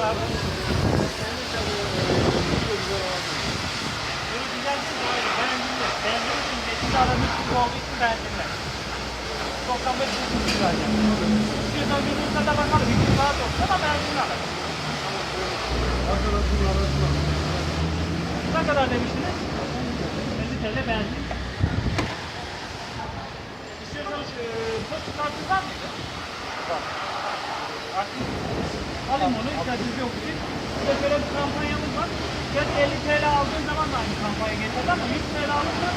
karardan kendi çalıyor. Çok güzel oldu. Böyle güzel bir şey var. Benzinle. Benzin için besin aramış gibi olduğu için benzinle. 95 litre zaten. İstiyorsan bir Rus'ta da bakalım. Bir Rus'ta da olsa da benzin alır. Arkadaşın arasında. Ne kadar demiştiniz? 50 TL benzin. İstiyorsanız e, post kartı var mıydı? Var. Artık alayım onu ihtiyacınız yok için. De şöyle bir kampanyamız var. Gerçi 50 TL aldığın zaman da aynı kampanya geçerli ama 100 TL alırsan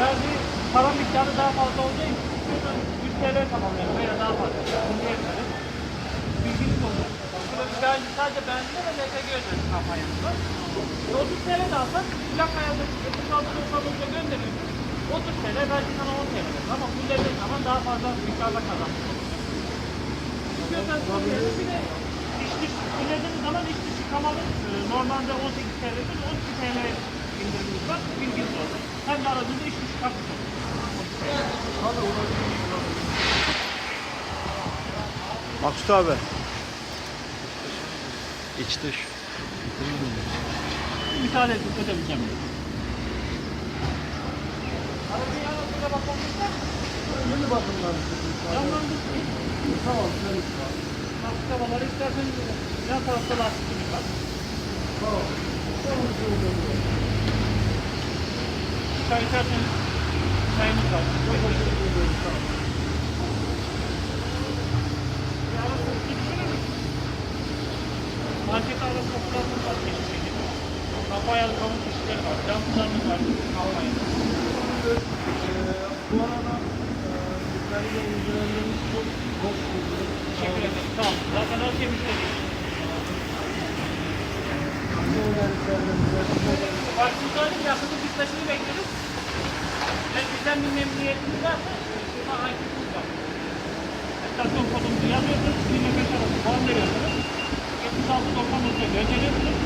verdiği para miktarı daha fazla olacağı için istiyorsan 100 TL tamamlayalım veya daha fazla. Bunu yerseniz bilginiz olur. Burada bir ben, sadece benzine ve LPG ödedi kampanyamız var. 30 TL de alsak plakaya da 76.99'a gönderiyorsun. 30 TL belki sana 10 TL ama fullediğin zaman daha fazla miktarda kazanmış olursun. İstiyorsan fulleyelim bir de iç dış zaman iç dış yıkamalı e, normalde 18 TL'dir 12 TL indirimimiz var. Bilginiz olsun. Hem de aracınızda iç dış yıkamış olur. Maksut abi. İç dış. Müsaade edin ödemeyeceğim. Aracın yanına şöyle bakalım ister? Yeni bakımlar gitmeyin. Tamam iste. Lastik havaları isterseniz yan tarafta lastikimiz var. Tamam. Tamam. Tamam. Çay içerseniz çayımız var. Bir ara sırtı düşünür müsün? Market arası kapılarımız var çeşit çeşit. Kapayalı kavun çeşitleri var. Camlarımız var. Kapayalı. Bu arada yukarıda ilgilendiğimiz çok çok Teşekkür ederim. Sağ olun. Zaten her şey müşteri. Söyleyeyim yakıtın bitmesini bekliyoruz. Ve bizden bir memnuniyetimiz varsa şurada anketimiz var. Estasyon kodumuzu yazıyorsunuz, 25 arası puan veriyorsunuz. 76.99'a gönderiyorsunuz.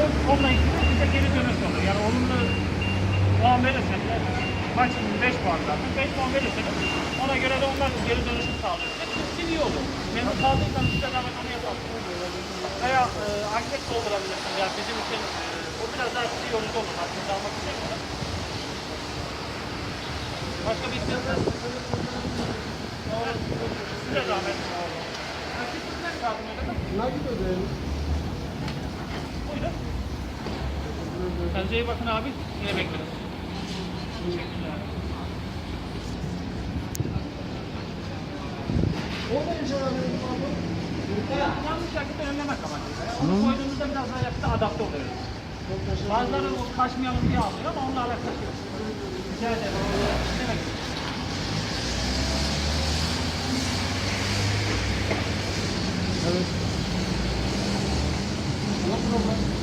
O onunla ilgili bize geri dönüş oluyor. Yani olumlu puan verirseniz, maksimum 5 puan zaten. 5 puan verirseniz ona göre de onlar geri dönüşüm sağlıyorsunuz. Sizin iyi olur. Memnun kaldıysanız size rağmen onu yapalım. Veya e, anket doldurabilirsiniz. Yani bizim için e, o biraz daha sizi yorucu olur. Aklınızı almak için. Başka bir mı? Size zahmet. Anket sizden öyle mi? Nakit ödeyelim. Buyurun. Kendinize iyi bakın abi. Yine bekleriz. Teşekkürler. O da inşallah Yanlış yakıtı önlemek amacıyla. Onu koyduğumuzda biraz daha yakıta adapte oluyoruz. Bazıları o kaçmayalım diye alıyor ama onunla alakası yok. Rica ederim. Demek? Evet. Ne problem?